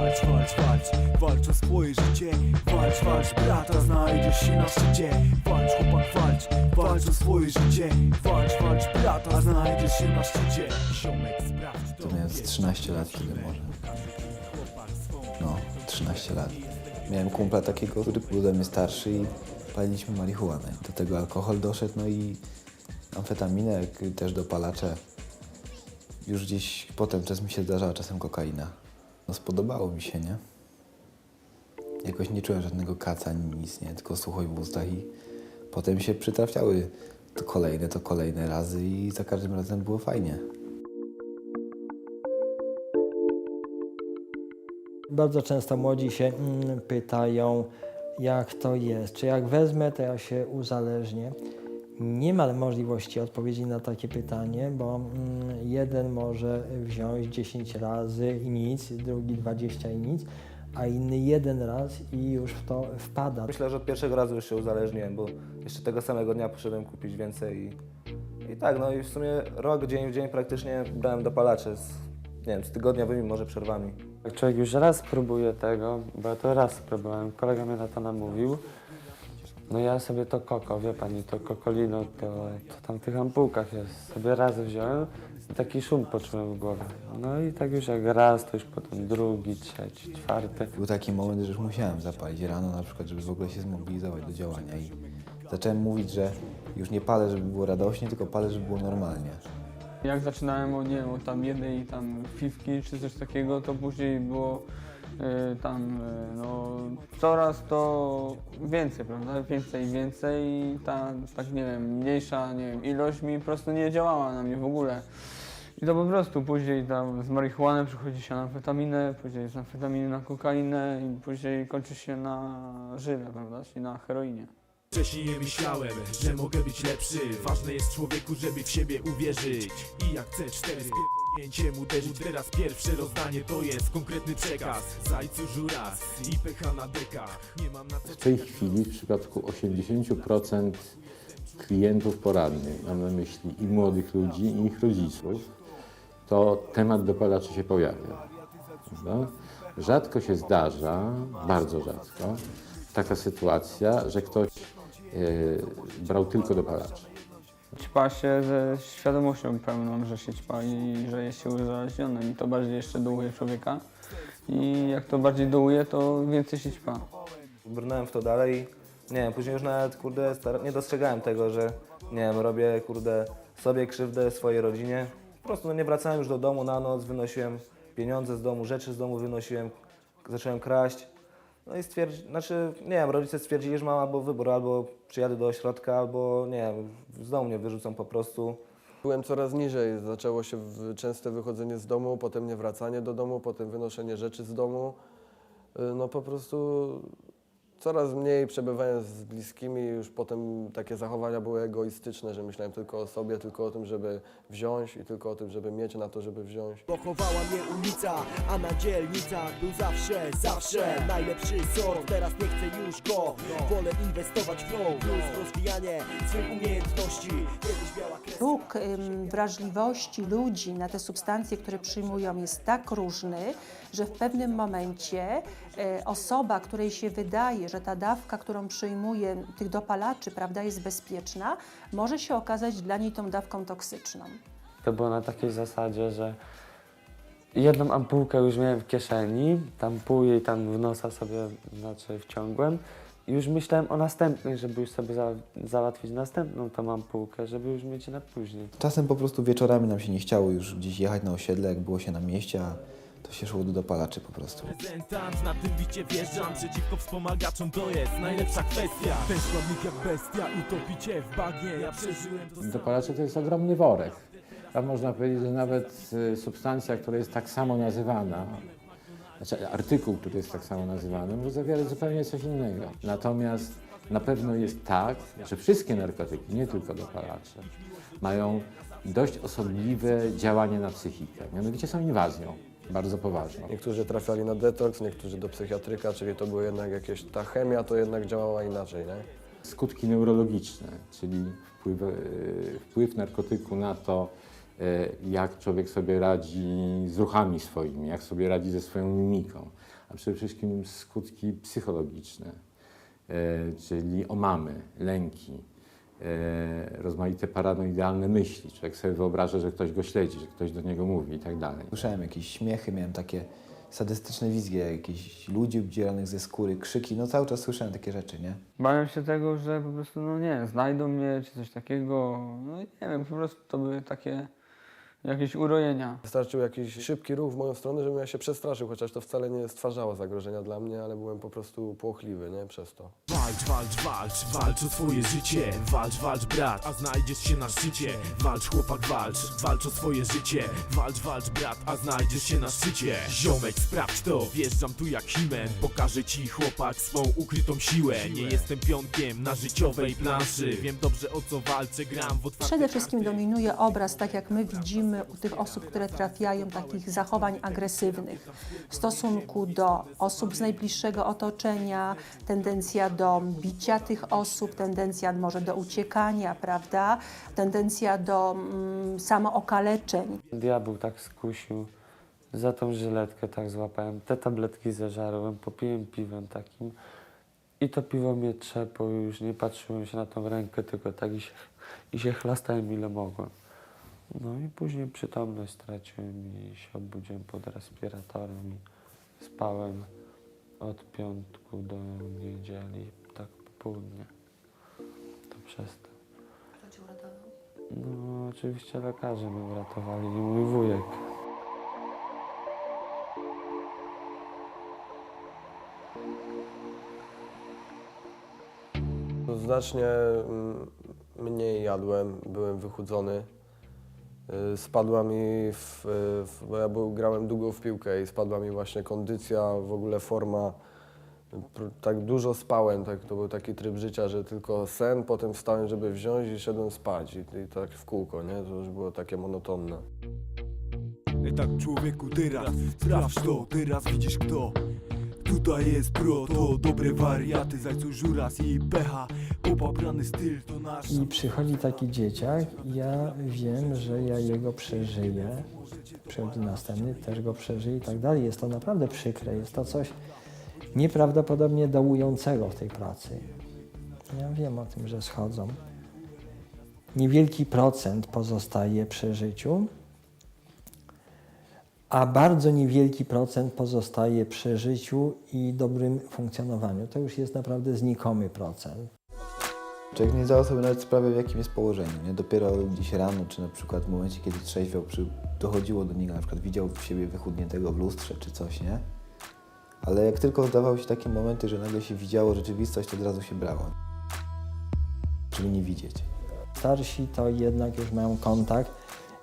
Walcz, walcz, walcz, walcz o swoje życie Walcz, walcz, brata, znajdziesz się na szczycie Walcz, chłopak, walcz, walcz o swoje życie Walcz, walcz, brata, znajdziesz się na szczycie Ziomek, sprawdź To miałem z 13 lat kiedy może. No, 13 lat. Miałem kumpla takiego, który był ode mnie starszy i paliliśmy marihuanę. Do tego alkohol doszedł, no i amfetaminę, też dopalacze. Już gdzieś potem czas mi się zdarzała czasem kokaina. No spodobało mi się, nie? Jakoś nie czułem żadnego kaca, nic, nie? Tylko suchość w ustach i potem się przytrafiały to kolejne, to kolejne razy i za każdym razem było fajnie. Bardzo często młodzi się mm, pytają, jak to jest, czy jak wezmę, to ja się uzależnię. Nie ma możliwości odpowiedzi na takie pytanie, bo mm, jeden może wziąć 10 razy i nic, drugi 20 i nic, a inny jeden raz i już w to wpada. Myślę, że od pierwszego razu już się uzależniłem, bo jeszcze tego samego dnia poszedłem kupić więcej i, i tak, no i w sumie rok, dzień w dzień praktycznie brałem dopalacze z, nie wiem, z tygodniowymi może przerwami. Jak człowiek już raz próbuje tego, bo ja to raz próbowałem, kolega mnie na to namówił, no ja sobie to koko, wie pani, to kokolino, to, to tam w tych ampułkach jest, sobie raz wziąłem i taki szum poczułem w głowie. No i tak już jak raz, to już potem drugi, trzeci, czwarty. Był taki moment, że już musiałem zapalić rano na przykład, żeby w ogóle się zmobilizować do działania i zacząłem mówić, że już nie palę, żeby było radośnie, tylko palę, żeby było normalnie. Jak zaczynałem o nie wiem, od tam jednej tam fifki czy coś takiego, to później było tam y, no, coraz to więcej, prawda? Więcej i więcej i ta tak nie wiem, mniejsza nie wiem, ilość mi po prostu nie działała na mnie w ogóle. I to po prostu później tam z marihuany przychodzi się na amfetaminę, później z amfetaminy na kokainę i później kończy się na żyle, prawda? Czyli na heroinie. Wcześniej nie myślałem, że mogę być lepszy. Ważne jest człowieku, żeby w siebie uwierzyć. I jak C4 z pierdolnięciem uderzyć. Teraz pierwsze rozdanie to jest konkretny przekaz. Zajcu żuras i pecha na deka Nie mam na co W tej chwili w przypadku 80% klientów poradnych, mam na myśli i młodych ludzi, i ich rodziców, to temat dopalaczy się pojawia. Prawda? Rzadko się zdarza, bardzo rzadko, taka sytuacja, że ktoś brał tylko dopalacze. Ćpa się ze świadomością pełną, że się ćpa i że jest się uzależnionym i to bardziej jeszcze dołuje człowieka. I jak to bardziej dołuje, to więcej się ćpa. Brnąłem w to dalej i nie wiem, później już nawet, kurde, nie dostrzegałem tego, że, nie wiem, robię, kurde, sobie krzywdę, swojej rodzinie. Po prostu no, nie wracałem już do domu na noc, wynosiłem pieniądze z domu, rzeczy z domu wynosiłem, zacząłem kraść. No i stwierdzi, znaczy, nie wiem, rodzice stwierdzili, że mam albo wybór, albo przyjadę do ośrodka, albo, nie wiem, z domu mnie wyrzucą po prostu. Byłem coraz niżej. Zaczęło się w- częste wychodzenie z domu, potem niewracanie do domu, potem wynoszenie rzeczy z domu. Y, No po prostu coraz mniej przebywałem z bliskimi, już potem takie zachowania były egoistyczne, że myślałem tylko o sobie, tylko o tym, żeby wziąć i tylko o tym, żeby mieć na to, żeby wziąć. Pochowała mnie ulica, a na dzielnicach był zawsze, zawsze najlepszy sort. Teraz nie chcę już go, wolę inwestować w flow. Plus rozwijanie swych umiejętności. Kiedyś biała kreska. Próg ym, wrażliwości ludzi na te substancje, które przyjmują, jest tak różny, że w pewnym momencie osoba, której się wydaje, że ta dawka, którą przyjmuje tych dopalaczy, prawda, jest bezpieczna, może się okazać dla niej tą dawką toksyczną. To było na takiej zasadzie, że jedną ampułkę już miałem w kieszeni, tam pół jej tam w nosa sobie znaczy wciągłem i już myślałem o następnej, żeby już sobie za, załatwić następną tą ampułkę, żeby już mieć na później. Czasem po prostu wieczorami nam się nie chciało już gdzieś jechać na osiedle, jak było się na mieście, a to się szło do dopalaczy po prostu. Reprezentant, na tym bicie wjeżdżam Przeciwko wspomagaczom to jest najlepsza kwestia Ten składnik jak bestia, utopicie w bagnie Ja przeżyłem to Dopalacze to jest ogromny worek. Tam można powiedzieć, że nawet y, substancja, która jest tak samo nazywana, znaczy artykuł, który jest tak samo nazywany, może zawierać zupełnie coś innego. Natomiast na pewno jest tak, że wszystkie narkotyki, nie tylko dopalacze, mają dość osobliwe działanie na psychikę. Mianowicie są inwazją, bardzo poważną. Niektórzy trafiali na detoks, niektórzy do psychiatryka, czyli to były jednak jakieś, ta chemia to jednak działała inaczej, nie? Skutki neurologiczne, czyli wpływ, e, wpływ narkotyku na to, e, jak człowiek sobie radzi z ruchami swoimi, jak sobie radzi ze swoją mimiką, a przede wszystkim skutki psychologiczne, e, czyli omamy, lęki, rozmaite paranoidalne myśli. Człowiek sobie wyobraża, że ktoś go śledzi, że ktoś do niego mówi i tak dalej. Słyszałem jakieś śmiechy, miałem takie sadystyczne wizje, jakichś ludzi obdzieranych ze skóry, krzyki, no cały czas słyszałem takie rzeczy, nie? Bałem się tego, że po prostu, no nie, znajdą mnie czy coś takiego. No nie wiem, po prostu to były takie jakieś urojenia. Wystarczył jakiś szybki ruch w moją stronę, żebym ja się przestraszył, chociaż to wcale nie stwarzało zagrożenia dla mnie, ale byłem po prostu płochliwy, nie? Przez to. Walcz, walcz, walcz, walcz o swoje życie. Walcz, walcz brat, a znajdziesz się na szczycie. Walcz chłopak, walcz, walcz o swoje życie. Walcz, walcz brat, a znajdziesz się na szczycie. Ziomek, sprawdź to, wjeżdżam tu jak himen Pokażę ci chłopak swą ukrytą siłę. Nie jestem pionkiem na życiowej planszy. Wiem dobrze o co walczę, gram w otwarte Przede wszystkim dominuje obraz, tak jak my widzimy u tych osób, które trafiają, takich zachowań agresywnych. W stosunku do osób z najbliższego otoczenia, tendencja do bicia tych osób, tendencja może do uciekania, prawda? Tendencja do mm, samookaleczeń. Diabeł tak skusił, za tą żyletkę tak złapałem, te tabletki zażarłem, popiłem piwem takim i to piwo mnie trzepło, już nie patrzyłem się na tą rękę, tylko tak i się, i się chlastałem ile mogłem. No i później przytomność straciłem i się obudziłem pod respiratorem i spałem od piątku do niedzieli, tak po południe. To przez to. No oczywiście lekarze mnie uratowali i mój wujek. Znacznie mm, mniej jadłem, byłem wychudzony. Y, Spadła mi, w, w, bo ja był, grałem długo w piłkę i spadła mi właśnie kondycja, w ogóle forma. Tak dużo spałem, tak, to był taki tryb życia, że tylko sen, potem wstałem, żeby wziąć i szedłem spać. I, i tak w kółko, nie? To już było takie monotonne. Ej tak człowieku teraz, sprawdź to, teraz widzisz kto Tutaj jest pro, to dobre wariaty, zajcu żuras i pecha Styl to nasz I przychodzi taki dzieciak, ja wiem, że ja jego przeżyję, przychodzi następny, też go przeżyje i tak dalej. Jest to naprawdę przykre, jest to coś nieprawdopodobnie dołującego w tej pracy. Ja wiem o tym, że schodzą. Niewielki procent pozostaje przy życiu, a bardzo niewielki procent pozostaje przy życiu i dobrym funkcjonowaniu. To już jest naprawdę znikomy procent. Człowiek nie zdawał sobie nawet sprawy, w jakim jest położeniu. Nie? Dopiero gdzieś rano, czy na przykład w momencie, kiedy trzeźwiał, przy, dochodziło do niego, na przykład widział w siebie wychudniętego w lustrze, czy coś, nie? Ale jak tylko zdawały się takie momenty, że nagle się widziało rzeczywistość, to od razu się brało. Czyli nie widzieć. Starsi to jednak już mają kontakt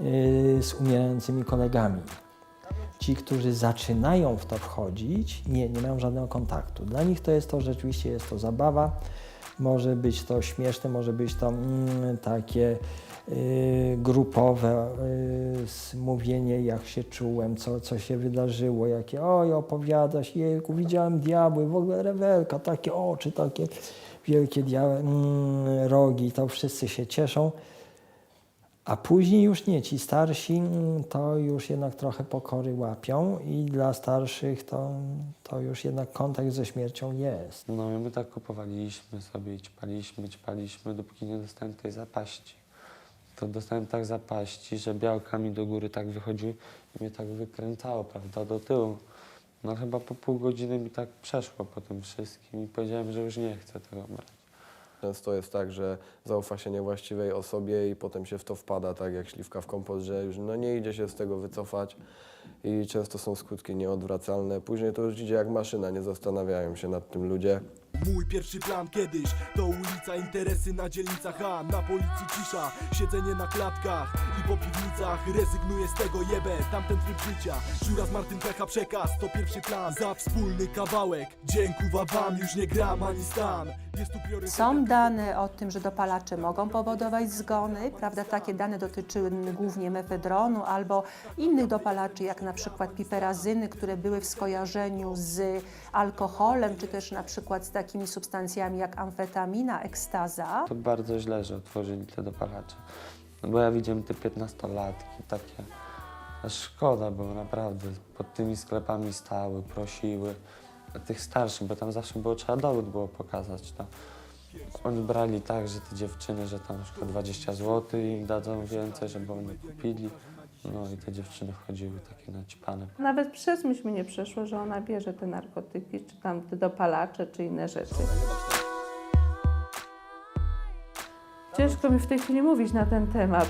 yy, z umierającymi kolegami. Ci, którzy zaczynają w to wchodzić, nie, nie mają żadnego kontaktu. Dla nich to jest to rzeczywiście jest to zabawa. Może być to śmieszne, może być to mm, takie yy, grupowe s- mówienie, jak się czułem, co, co się wydarzyło, jakie oj, opowiadasz, jejku, widziałem diabły, w ogóle rewelka, takie oczy, takie wielkie diały, mm, rogi, to wszyscy się cieszą. A później już nie, ci starsi mm, to już jednak trochę pokory łapią i dla starszych to, to już jednak kontakt ze śmiercią jest. No i my tak kupowaliśmy sobie i ćpaliśmy, ćpaliśmy, dopóki nie dostałem tej zapaści. To dostałem tak zapaści, że białka mi do góry tak wychodziły i mnie tak wykręcało, prawda, do tyłu. No chyba po pół godziny mi tak przeszło po tym wszystkim i powiedziałem, że już nie chcę tego brać. Często jest tak, że zaufa się niewłaściwej osobie i potem się w to wpada, tak jak śliwka w kompost, że już no, nie idzie się z tego wycofać. I często są skutki nieodwracalne. Później to już idzie jak maszyna, nie zastanawiają się nad tym ludzie. Mój pierwszy plan kiedyś to ulica, interesy na dzielnicach, a na policji cisza. Siedzenie na klatkach i po piwnicach Rezygnuję z tego jebę, tamten tryb życia. Żura z Martyn Pecha przekaz, to pierwszy plan. Za wspólny kawałek, dziękuwa wam Już nie gram ani stan Są dane o tym, że dopalacze mogą powodować zgony, prawda? Takie dane dotyczyły głównie mefedronu albo innych dopalaczy, jak na przykład piperazyny, które były w skojarzeniu z alkoholem, czy też na przykład z takimi substancjami jak amfetamina, ekstaza. To bardzo źle, że otworzyli te dopalacze. No bo ja widziałem te 15-latki, takie szkoda było naprawdę. Pod tymi sklepami stały, prosiły. Tych starszych, bo tam zawsze było trzeba dowód było pokazać. To oni brali tak, że te dziewczyny, że tam na przykład 20 zł im dadzą więcej, żeby oni kupili. No i te dziewczyny wchodziły takie naćpane. Nawet przez myśl mi nie przeszło, że ona bierze te narkotyki, czy tam te dopalacze, czy inne rzeczy. Ciężko mi w tej chwili mówić na ten temat.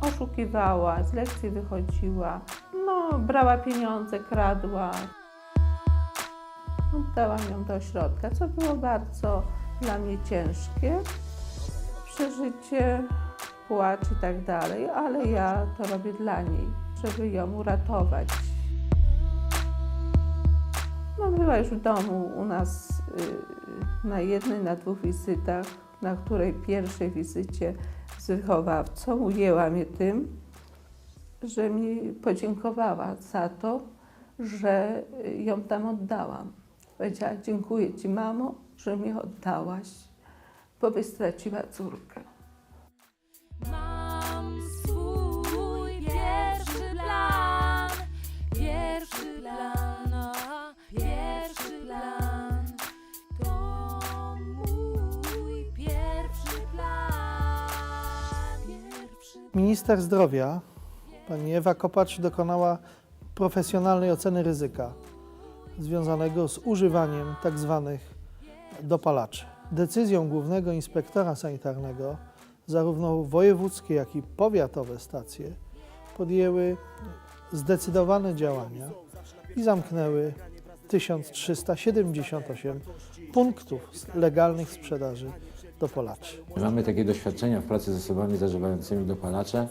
Oszukiwała, z lekcji wychodziła, no, brała pieniądze, kradła. Oddałam ją do ośrodka, co było bardzo dla mnie ciężkie. Przeżycie, płacz i tak dalej, ale ja to robię dla niej, żeby ją uratować. No, była już w domu u nas y, na jednej, na dwóch wizytach, na której pierwszej wizycie z wychowawcą ujęła mnie tym, że mi podziękowała za to, że ją tam oddałam. Powiedziała, dziękuję Ci mamo, że mnie oddałaś, bo byś straciła córkę. Mam swój pierwszy plan, pierwszy plan, a pierwszy plan to mój pierwszy plan. Pierwszy Minister zdrowia, pani Ewa Kopacz, dokonała profesjonalnej oceny ryzyka związanego z używaniem tzw. dopalaczy. Decyzją głównego inspektora sanitarnego zarówno wojewódzkie, jak i powiatowe stacje podjęły zdecydowane działania i zamknęły 1378 punktów legalnych sprzedaży dopalaczy. Mamy takie doświadczenia w pracy z osobami zażywającymi dopalacze,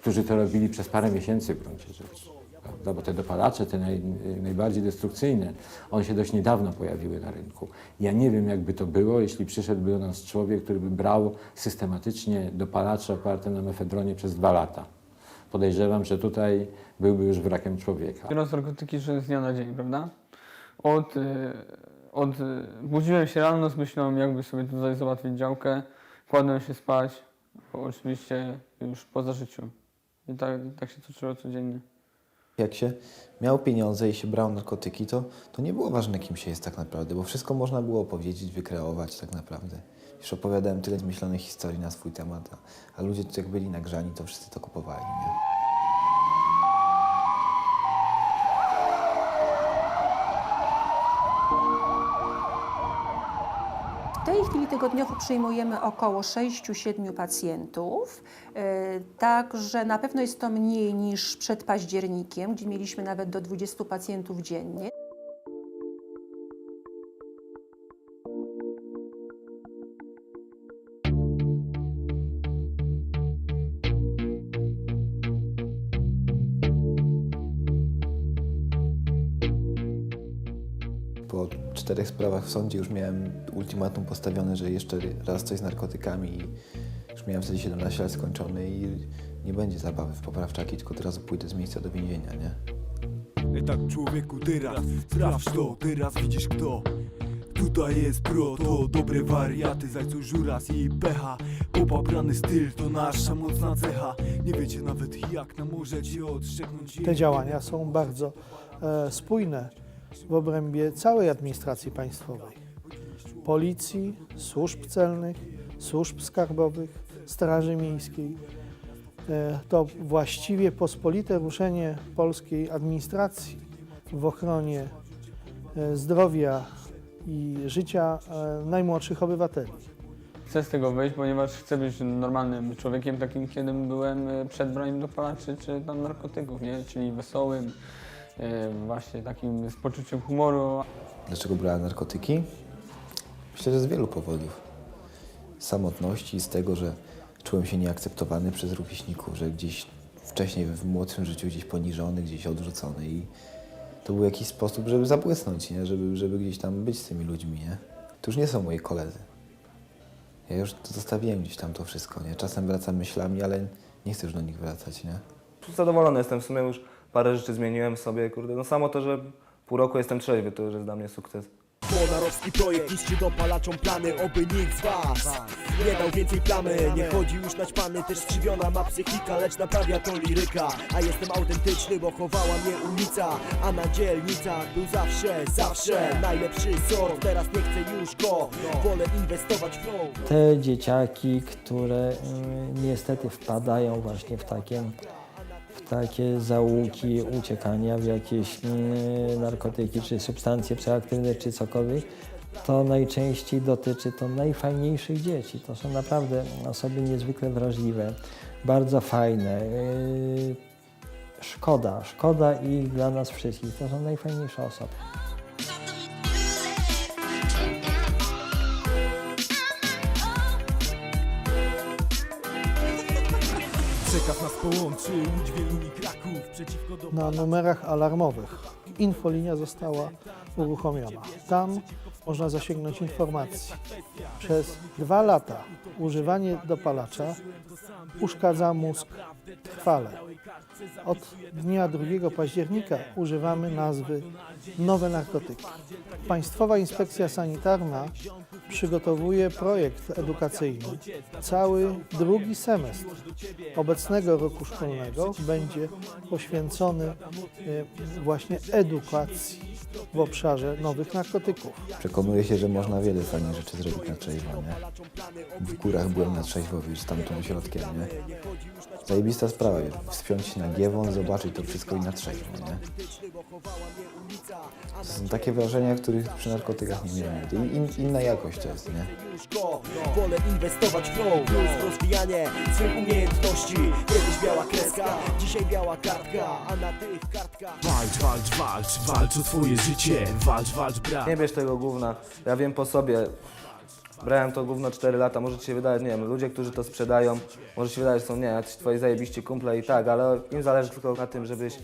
którzy to robili przez parę miesięcy w gruncie rzeczy. Prawda? Bo te dopalacze, te naj, najbardziej destrukcyjne, one się dość niedawno pojawiły na rynku. Ja nie wiem, jakby to było, jeśli przyszedłby do nas człowiek, który by brał systematycznie dopalacze oparte na mefedronie przez dwa lata. Podejrzewam, że tutaj byłby już wrakiem człowieka. Biorąc narkotyki z dnia na dzień, prawda? Od, y, od, budziłem się rano z myślą, jakby sobie tutaj załatwić działkę, kładłem się spać, oczywiście już po zażyciu. I tak, tak się toczyło codziennie. Jak się miał pieniądze i się brał narkotyki, to, to nie było ważne, kim się jest tak naprawdę, bo wszystko można było opowiedzieć, wykreować tak naprawdę. Już opowiadałem tyle zmyślonych historii na swój temat, a, a ludzie jak byli nagrzani, to wszyscy to kupowali. Nie? W tej chwili tygodniowo przyjmujemy około 6-7 pacjentów, e, także na pewno jest to mniej niż przed październikiem, gdzie mieliśmy nawet do 20 pacjentów dziennie. Czterech sprawach w sądzie. Już miałem ultimatum postawione, że jeszcze raz coś z narkotykami i już miałem wtedy 17 lat skończone i nie będzie zabawy w poprawczaki, tylko teraz pójdę z miejsca do więzienia, nie? Tak człowieku teraz, sprawdź to, teraz widzisz kto? Tutaj jest pro, to dobre wariaty, zajcu żuras i pecha. Popaprany styl to nasza mocna cecha. Nie wiecie nawet jak nam możecie odszczeknąć Te działania są bardzo e, spójne w obrębie całej administracji państwowej. Policji, służb celnych, służb skarbowych, Straży Miejskiej. E, to właściwie pospolite ruszenie polskiej administracji w ochronie e, zdrowia i życia e, najmłodszych obywateli. Chcę z tego wyjść, ponieważ chcę być normalnym człowiekiem, takim, kiedym byłem przed braniem dopalaczy czy tam narkotyków, nie? Czyli wesołym, właśnie takim z poczuciem humoru, Dlaczego brałem narkotyki? Myślę, że z wielu powodów. Z samotności, z tego, że czułem się nieakceptowany przez rówieśników, że gdzieś wcześniej w młodszym życiu gdzieś poniżony, gdzieś odrzucony i to był jakiś sposób, żeby zabłysnąć, nie? Żeby, żeby gdzieś tam być z tymi ludźmi, nie? To już nie są moi koledzy. Ja już zostawiłem gdzieś tam to wszystko, nie? Czasem wracam myślami, ale nie chcę już do nich wracać, nie? Zadowolony jestem, w sumie już parę rzeczy zmieniłem sobie, kurde. No samo to, że pół roku jestem trzeźwy, to już jest dla mnie sukces. Projekt, niszczy dopalaczą plany, oby nikt z was Nie dał więcej plamy, nie chodzi już na ćpany Też skrzywiona ma psychika, lecz naprawia to liryka A jestem autentyczny, bo chowała mnie ulica A na dzielnicach był zawsze, zawsze Najlepszy sort, teraz nie chcę już go Wolę inwestować w flow te dzieciaki, które y, niestety wpadają właśnie w takie, w takie załuki uciekania w jakieś y, narkotyki, czy substancje psychoaktywne, czy cokolwiek, to najczęściej dotyczy to najfajniejszych dzieci. To są naprawdę osoby niezwykle wrażliwe, bardzo fajne. y, Szkoda, szkoda ich dla nas wszystkich. To są najfajniejsze osoby. Kraków Przeciwko do Na numerach alarmowych infolinia została uruchomiona. Tam można zasięgnąć informacji. Przez dwa lata używanie dopalacza uszkadza mózg trwale. Od dnia 2 października używamy nazwy nowe narkotyki. Państwowa Inspekcja Sanitarna przygotowuje projekt edukacyjny. Cały drugi semestr obecnego roku szkolnego będzie poświęcony e, właśnie edukacji w obszarze nowych narkotyków. Przekonuję się, że można wiele fajnych rzeczy zrobić na trzeźwo, nie? W górach byłem na trzeźwo, wiesz, tamtym środkiem, nie? Zajebista sprawa, wspiąć się na giewon, zobaczyć to wszystko i na trzeźwo, nie? To są takie wrażenia, których przy narkotykach nie miałem. In, inna jakość jest, nie? Wolę inwestować w flow Plus rozwijanie swych umiejętności Kiedyś biała kreska, dzisiaj biała kartka A na tych kartkach Walcz, walcz, walcz, walcz o twoje życie Walcz, walcz, brat Nie bierz tego gówna. Ja wiem po sobie. Brałem to gówno 4 lata, może ci się wydaje, nie wiem, ludzie, którzy to sprzedają, może ci się wydaje, że są, nie, jacyś twoi zajebiści kumple i tak, ale im zależy tylko na tym, żebyś,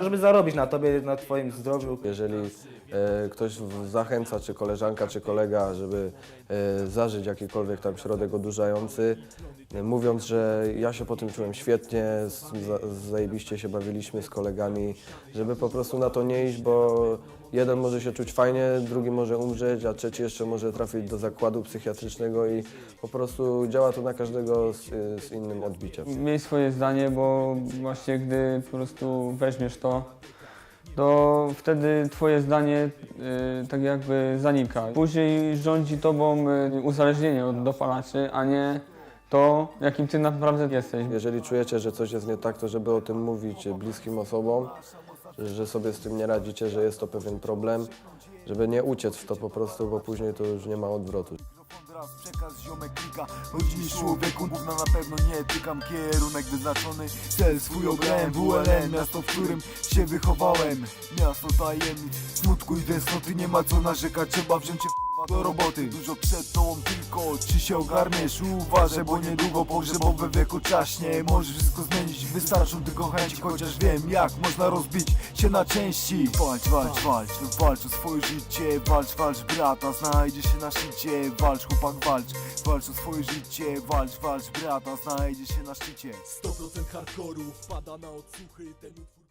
żeby zarobić na tobie, na twoim zdrowiu. Jeżeli e, ktoś zachęca, czy koleżanka, czy kolega, żeby e, zażyć jakikolwiek tam środek odurzający, e, mówiąc, że ja się po tym czułem świetnie, z, za, zajebiście się bawiliśmy z kolegami, żeby po prostu na to nie iść, bo jeden może się czuć fajnie, drugi może umrzeć, a trzeci jeszcze może trafić do zakładu psychiatrycznego i po prostu działa to na każdego z, z innym odbiciem. Miej swoje zdanie, bo właśnie gdy po prostu weźmiesz to, to wtedy twoje zdanie y, tak jakby zanika. Później rządzi tobą y, uzależnienie od dopalaczy, a nie to, jakim ty naprawdę jesteś. Jeżeli czujecie, że coś jest nie tak, to żeby o tym mówić bliskim osobom, że sobie z tym nie radzicie, że jest to pewien problem, żeby nie uciec w to po prostu, bo później to już nie ma odwrotu. Teraz przekaz ziomek klika. Mi człowieku, gówna na pewno nie tykam. Kierunek wyznaczony, cel swój obrałem. Miasto w którym się wychowałem. Miasto tajemnic, smutku i tęsknoty Nie ma co narzekać, trzeba wziąć się do roboty. Dużo przed tylko, czy się ogarniesz. Uważaj, bo niedługo pogrzebowe wieku czaśnie. Możesz wszystko zmienić, wystarczą tylko chęci Chociaż wiem jak można rozbić się na części. Walcz, walcz, walcz, walcz o swoje życie. Walcz, walcz brata, znajdzie się na szczycie. Walcz chłopak, walcz, walcz o swoje życie. Walcz, walcz brata, znajdzie się na szczycie. 100% hardkoru wpada na odsłuchy Ten utwór